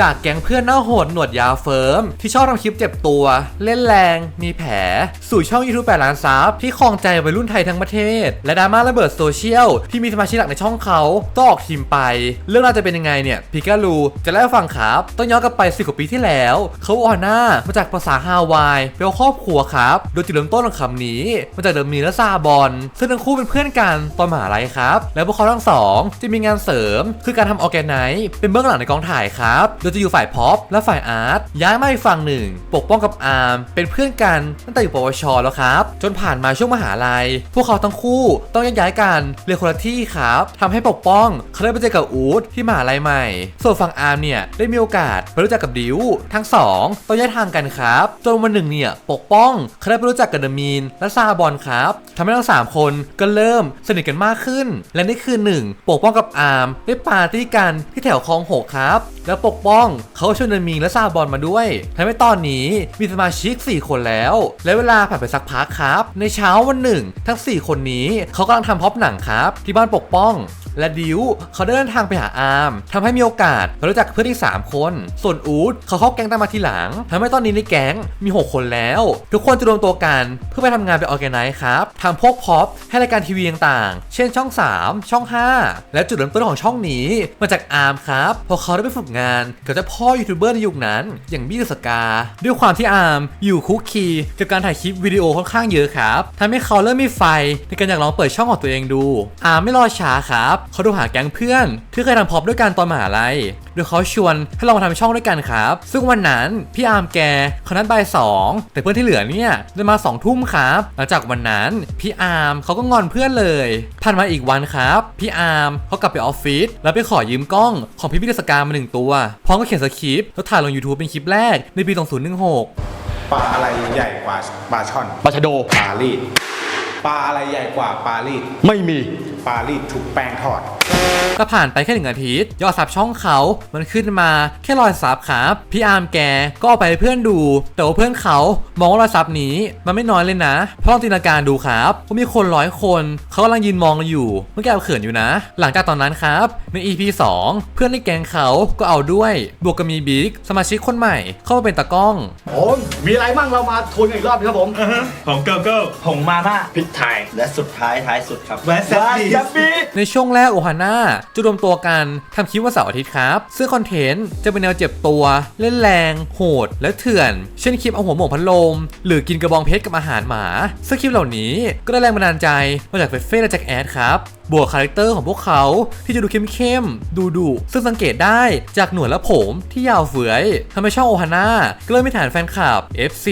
จากแก๊งเพื่อนหน้าโหดหนวดยาวเฟิร์ม ที่ชอบทำคลิปเจ็บตัว เล่นแรง มีแผล สู่ช่อง YouTube 8ล้านซับที่ครองใจวัยรุ่นไทยทั้งประเทศ และดราม่าระเบิดโซเชียล ที่มีสมาชิกหลักในช่องเขาต้องออกทีมไป เรื่องราวจะเป็นยังไงเนี่ยพิกาลูจะเล่าให้ฟังครับ ต้องย้อนกลับไปสิบกว่าปีที่แล้ว เขาอ่อนหน้ามาจากภาษาฮาวายแปลว่าครอบครัวครับ โดยจุดเริ่มต้นของคำนี้มาจากเดิมมีและซาบอนซึ่งทั้งคู่เป็นเพื่อนกันตอนมหาลัยครับ แล้วพวกเขาทั้งสองจะมีงานเสริม คือการทำออแกไนซ์เป็นเบื้องหลังในกองถ่ายครับโดยจะอยู่ฝ่ายพ็อปและฝ่ายอาร์ตย้ายมาอีกฝั่งหนึ่ง ปกป้องกับอาร์มเป็นเพื่อนกันตั้งแต่อยู่ปวชแล้วครับจนผ่านมาช่วงมหาลัย พวกเขาทั้งคู่ต้องแยกย้ายกันเรียนคนละที่ครับทำให้ปกป้องเขาได้ไปเจอกับอูดที่มหาลัยใหม่ ส่วนฝั่งอาร์มเนี่ยได้มีโอกาสไปรู้จักกับดิวทั้งสองต้องแยกทางกันครับจนวันหนึ่งเนี่ยปกป้องเขาได้ไปรู้จักกับเดมีนและซาบอนครับทำให้ทั้งสามคนก็เริ่มสนิทกันมากขึ้น และนี่คือหนึ่งปกป้องกับอาร์มได้ปาร์ตี้กันที่แถวคลองหกครับ แล้วปกป้องเขาชวนเดอะมีนและซาบอนมาด้วยทำให้ตอนนี้มีสมาชิก 4 คนแล้ว และเวลาผ่านไปสักพักครับ ในเช้าวันหนึ่ง ทั้ง 4 คนนี้เขากำลังทำพ็อพหนังครับ ที่บ้านปกป้องและดิวเขาได้เดินทางไปหาอาร์มทำให้มีโอกาสรู้จักเพื่อนอีก 3 คน ส่วนอูดเขาเข้าแก๊งตามมาทีหลังทำให้ตอนนี้ในแก๊งมี 6 คนแล้ว ทุกคนจะรวมตัวกันเพื่อไปทำงานเป็นออแกไนซ์ครับทำพวกพ็อปให้รายการทีวีต่างๆ เช่นช่อง 3 ช่อง 5 และจุดเริ่มต้นของช่องนี้มาจากอาร์มครับเพราะเขาได้ไปฝึกงานกับเจ้าพ่อยูทูบเบอร์ในยุคนั้น อย่างบี้สกา ด้วยความที่อาร์มอยู่คุกคีกับการถ่ายคลิปวิดีโอค่อนข้างเยอะครับทำให้เขาเริ่มมีไฟในการอยากลองเปิดช่องของตัวเองดูอาร์มไม่รอช้าครับเขาดูหาแก๊งเพื่อนที่เคยทำพร็อปด้วยกันตอนมหาลัย โดยเขาชวนให้ลองมาทำช่องด้วยกันครับ ซึ่งวันนั้นพี่อาร์มแกเขานัดบ่ายสองแต่เพื่อนที่เหลือเนี่ยได้มาสองทุ่มครับ หลังจากวันนั้นพี่อาร์มเขาก็งอนเพื่อนเลยผ่านมาอีกวันครับพี่อาร์มเขากลับไปออฟฟิศแล้วไปขอยืมกล้องของพี่พิธีสกามาหนึ่งตัวพร้อมกับเขียนสคริปต์แล้วถ่ายลง YouTube เป็นคลิปแรกในปี 2016ปลาอะไรใหญ่กว่าปลาช่อนปลาชะโดปลาลีด ปลาอะไรใหญ่กว่าปลาลีดไม่มี ปลาลีดถูกแป้งทอด ก็ผ่านไปแค่หนึ่งอาทิตย์ยอดซับช่องเขามันขึ้นมาแค่รอยซับครับพี่อาร์มแกก็เอาไปให้เพื่อนดู แต่ว่าเพื่อนเขามองว่ารอยซับนี้มันไม่น้อยเลยนะเพราะลองจินตนาการดูครับว่ามีคนร้อยคนเขากำลังยืนมองเราอยู่เมื่อแกเขินอยู่นะ หลังจากตอนนั้นครับใน EP 2 เพื่อนในแก๊งเขาก็เอาด้วย บวกกับมีบิ๊กสมาชิกคนใหม่เข้ามาเป็นตากล้องผมมีอะไรบ้างเรามาทวนกันอีกรอบครับผม ของเกิร์ลเกิร์ลผงมาม่าพริกไทยและสุดท้ายท้ายสุดครับแวสแซวาบีซาบิในช่วงแรกโอฮาน่าจะรวมตัวกันทำคลิปวันเสาร์อาทิตย์ครับ ซึ่งคอนเทนต์จะเป็นแนวเจ็บตัว เล่นแรง โหด และเถื่อน เช่นคลิปเอาหัวหมกพัดลม หรือกินกระบองเพชรกับอาหารหมาซึ่งคลิปเหล่านี้ก็ได้แรงบันดาลใจมาจากเฟเฟ่และแจ็คแอดครับ บวกคาแรคเตอร์ของพวกเขาที่จะดูเข้มๆดูดุซึ่งสังเกตได้จากหนวดและผมที่ยาวเฟือยทำให้ช่องโอฮาน่าก็เริ่มมีฐานแฟนคลับ FC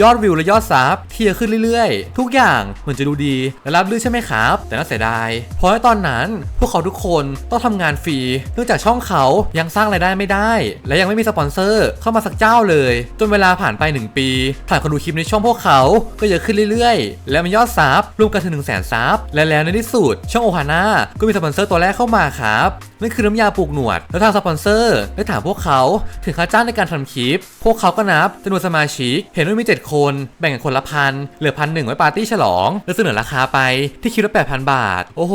ยอดวิวและยอดซับที่เยอะขึ้นเรื่อยๆ ทุกอย่างเหมือนจะดูดีและรับรื่นใช่ไหมครับ แต่น่าเสียดาย เพราะในตอนนั้นพวกเขาทุกคนต้องทำงานฟรี เนื่องจากช่องเขายังสร้างรายได้ไม่ได้ และยังไม่มีสปอนเซอร์เข้ามาสักเจ้าเลย จนเวลาผ่านไป 1 ปีฐานคนดูคลิปในช่องพวกเขาก็เยอะขึ้นเรื่อยๆ และมียอดซับรวมกันถึง1 0 0 0 0แสนซับและแล้วในที่สุดช่องโอฮาน่าก็มีสปอนเซอร์ตัวแรกเข้ามาครับนั่นคือน้ำยาปลูกหนวด แล้วทางสปอนเซอร์ได้ถามพวกเขาถึงค่าจ้างในการทำคลิป พวกเขาก็นับจำนวนสมาชิก เห็นว่ามี 7 คน แบ่งกันคนละพันเหลือพันหนึ่งไว้ปาร์ตี้ฉลอง แล้วเสนอราคาไปที่คิดละ8,000บาท โอ้โห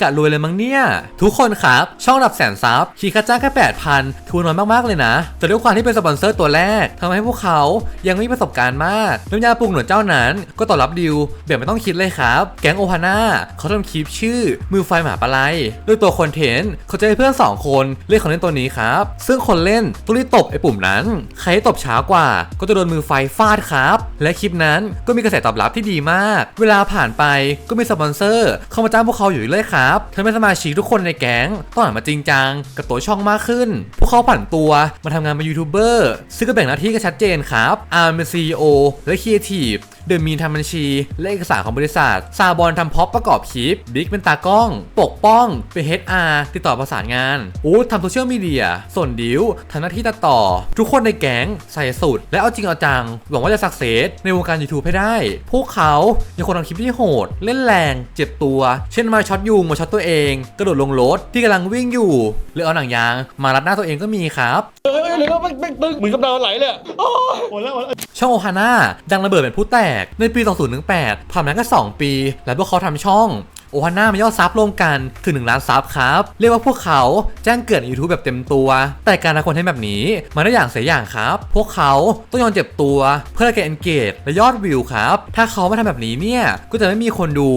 กะรวยเลยมั้งเนี่ย ทุกคนครับ ช่องระดับแสนซับคิดค่าจ้างแค่8,000ทูน้อยมากๆเลยนะ แต่ด้วยความที่เป็นสปอนเซอร์ตัวแรกทำให้พวกเขายังไม่มีประสบการณ์มากน้ำยาปรุงหนวดเจ้านั้น ก็ตอบรับดิวแบบไม่ต้องคิดเลยครับ แก๊งโอฮาน่าเขาทำคลิปชื่อมือไฟหมาปลาไหลด้วยตัวคอนเทนต์เขาจะให้เพื่อน 2 คนเล่นของเล่นตัวนี้ครับ ซึ่งคนเล่นต้องรีบตบไอ้ปุ่มนั้น ใครที่ตบช้ากว่า ก็จะโดนมือไฟฟาดครับ และคลิปนั้นก็มีกระแสตอบรับที่ดีมาก เวลาผ่านไปก็มีสปอนเซอร์ เข้ามาจ้างพวกเขาอยู่เรื่อยครับทำให้สมาชิกทุกคนในแก๊งต้องหันมาจริงจังกับตัวช่องมากขึ้น พวกเขาผันตัวมาทำงานเป็นยูทูบเบอร์ซึ่งก็แบ่งหน้าที่กันชัดเจนครับอาร์มเป็นซีอและครีเอทีฟ เดอะมีนทำบัญชี และเอกสารของบริษัท ซาบอนทำพ็อปประกอบคลิป บิ๊กเป็นตากล้อง ปกป้อง เป็น HR ติดต่อประสานงาน อู๊ดทำโซเชียลมีเดีย ส่วนดิวทำหน้าที่ตัดต่อ ทุกคนในแก๊งใส่สุด และเอาจริงเอาจัง หวังว่าจะสักเซสในวงการ YouTube ให้ได้ พวกเขายังคงทำคลิปที่โหด เล่นแรง เจ็บตัว เช่นมาช็อตยุงมาช็อตตัวเอง กระโดดลงรถที่กำลังวิ่งอยู่หรือเอาหนังยาง มารัดหน้าตัวเองก็มีครับเอ้ยเดี๋ยวนะมันมันตึงเหมือนกับเราไหลเลยอะโอ้ยหมดแล้วหมดแล้วช่องโอฮาน่าดังระเบิดเป็นผู้แตกในปี 2018 ผ่านมาแค่2ปี และพวกเขาทำช่องโอฮาน่ามียอดซับรวมกันถึง 1 ล้านซับครับ เรียกว่าพวกเขาแจ้งเกิดใน YouTube แบบเต็มตัว แต่การทำคอนเทนต์แบบนี้ มันได้อย่างเสียอย่างครับ พวกเขาต้องยอมเจ็บตัวเพื่อเกิด engage และยอดวิวครับ ถ้าเขาไม่ทำแบบนี้เนี่ย ก็จะไม่มีคนดู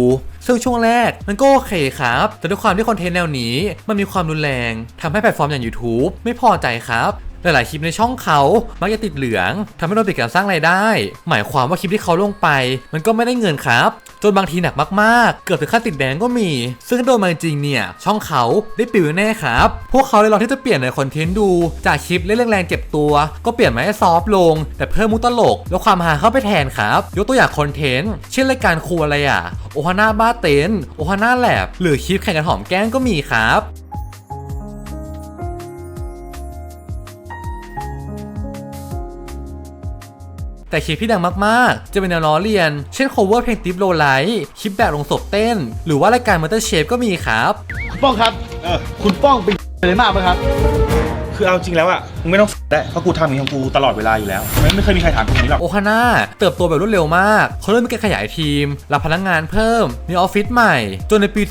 ซึ่งช่วงแรกมันก็โอเคครับ แต่ด้วยความที่คอนเทนต์แนวนี้ มันมีความรุนแรงทำให้แพลตฟอร์มอย่าง YouTube ไม่พอใจครับ หลายๆคลิปในช่องเขา มักจะติดเหลืองทำให้โดนปิดการสร้างรายได้ หมายความว่าคลิปที่เขาลงไป มันก็ไม่ได้เงินครับ จนบางทีหนักมากๆ เกือบถึงขั้นติดแบนก็มี ซึ่งถ้าโดนมาจริงๆเนี่ย ช่องเขาได้ปิวแน่ครับ พวกเขาเลยลองที่จะเปลี่ยนในคอนเทนต์ดู จากคลิปเล่นแรงๆเจ็บตัว ก็เปลี่ยนมาให้ซอฟต์ลง แต่เพิ่มมุกตลก แล้วความฮาเข้าไปแทนครับ ยกตัวอย่างคอนเทนต์ เช่นรายการครูอะไรอะโอฮาน่าบ้าเต็นโอฮาน่าแลบหรือคลิปแข่งกันหอมแก้มก็มีครับ แต่คลิปที่ดังมากๆ จะเป็นแนวล้อเลียน เช่น cover เพลงติปโลไลท์คลิปแบบลงศพเต้น หรือว่ารายการ Master Chef ก็มีครับ คุณป้องครับ เออ คุณป้องเป็นเลยมากไหมครับ คือเอาจริงแล้วอะมึงไม่ต้องได้เพราะกูทำอย่างนี้ของกูตลอดเวลาอยู่แล้วไม่ไม่เคยมีใครถามกูอย่างนี้หรอกโอฮาน่าเติบโตแบบรวดเร็วมาก เขาเริ่มมีการขยายทีม รับพนักงานเพิ่ม มีออฟฟิศใหม่ จนในปี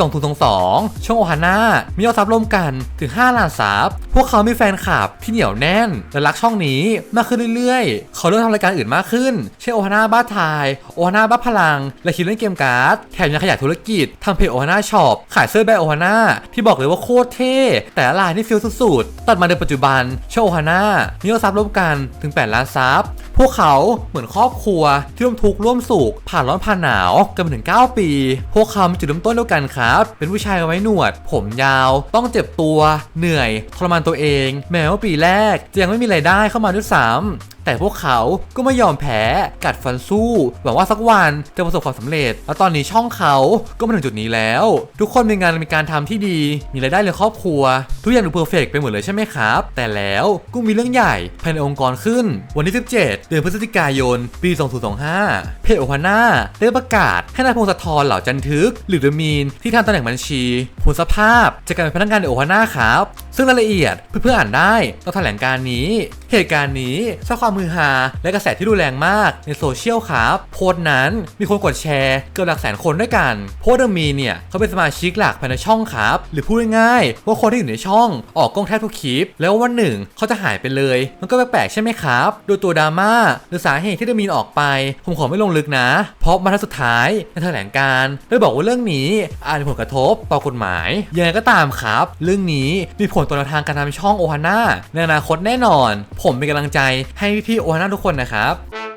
2022 ช่องโอฮาน่ามียอดซับรวมกันถึง 5 ล้านซับ พวกเขามีแฟนคลับที่เหนียวแน่น และรักช่องนี้มากขึ้นเรื่อยๆ เขาเริ่มทำรายการอื่นมากขึ้น เช่นโอฮาน่าบ้าทาย โอฮาน่าบ้าพลัง และคิดเล่นเกมการ์ด แถมยังขยายธุรกิจทำเพจโอฮาน่าช็อป ขายเสื้อแบรนด์โอฮาน่าที่บอกเลยว่าโคตรเท่ แต่ละลายนี่ฟิลสุดๆ ตัดมาในปัจจุบันช่องโอฮาน่ามียอดซับร่วมกันถึง 8 ล้านซับ พวกเขาเหมือนครอบครัว ที่ร่วมทุกข์ร่วมสุขผ่านร้อนผ่านหนาวกันมาถึง 9 ปี พวกเขามีจุดเริ่มต้นเดียวกันครับ เป็นผู้ชายไว้หนวด ผมยาว ต้องเจ็บตัวเหนื่อยทรมานตัวเอง แม้ว่าปีแรกจะยังไม่มีไรายได้เข้ามาด้วยซ้ำแต่พวกเขาก็ไม่ยอมแพ้ กัดฟันสู้ หวังว่าสักวันจะประสบความสำเร็จ แล้วตอนนี้ช่องเขาก็มาถึงจุดนี้แล้ว ทุกคนมีงานมีการทำที่ดี มีรายได้เลี้ยงครอบครัว ทุกอย่างดูเพอร์เฟกต์ไปหมดเลยใช่ไหมครับ แต่แล้วก็มีเรื่องใหญ่ภายในองค์กรขึ้น วันที่ 17เดือนพฤศจิกายน ปี 2025 เพจโอฮาน่าได้ประกาศให้นายพงศธรเหล่าจันทึก หรือเดมีนที่ทำตำแหน่งบัญชีผลสภาพจะกลายเป็นพนักงานในโอฮาน่าครับ ซึ่งรายละเอียดเพื่อนๆอ่านได้ตอนแถลงการนี้ เหตุการณ์นี้สร้างความมือฮาและกระแสที่รุนแรงมากในโซเชียลครับ โพสต์นั้นมีคนกดแชร์เกือบหลักแสนคนด้วยกันโพสต์เดอะมีเนี่ยเขาเป็นสมาชิกหลักภายในช่องครับ หรือพูดง่ายๆว่าคนที่อยู่ในช่องออกกล้องแทบทุกคลิป แล้ววันหนึ่งเขาจะหายไปเลย มันก็แปลกๆใช่ไหมครับโดยตัวดราม่าหรือสาเหตุที่เดอะมีนออกไป ผมขอไม่ลงลึกนะ เพราะบรรทัสุดท้ายในแถลงการ์ได้บอกว่าเรื่องนี้อาจมีผลกระทบต่อกฎหมายยังไงก็ตามครับ เรื่องนี้มีผลตัวแนวทางการทำช่องโอฮาน่าในอนาคตแน่นอน ผมเป็นกำลังใจให้พี่ๆโอฮาน่าทุกคนนะครับ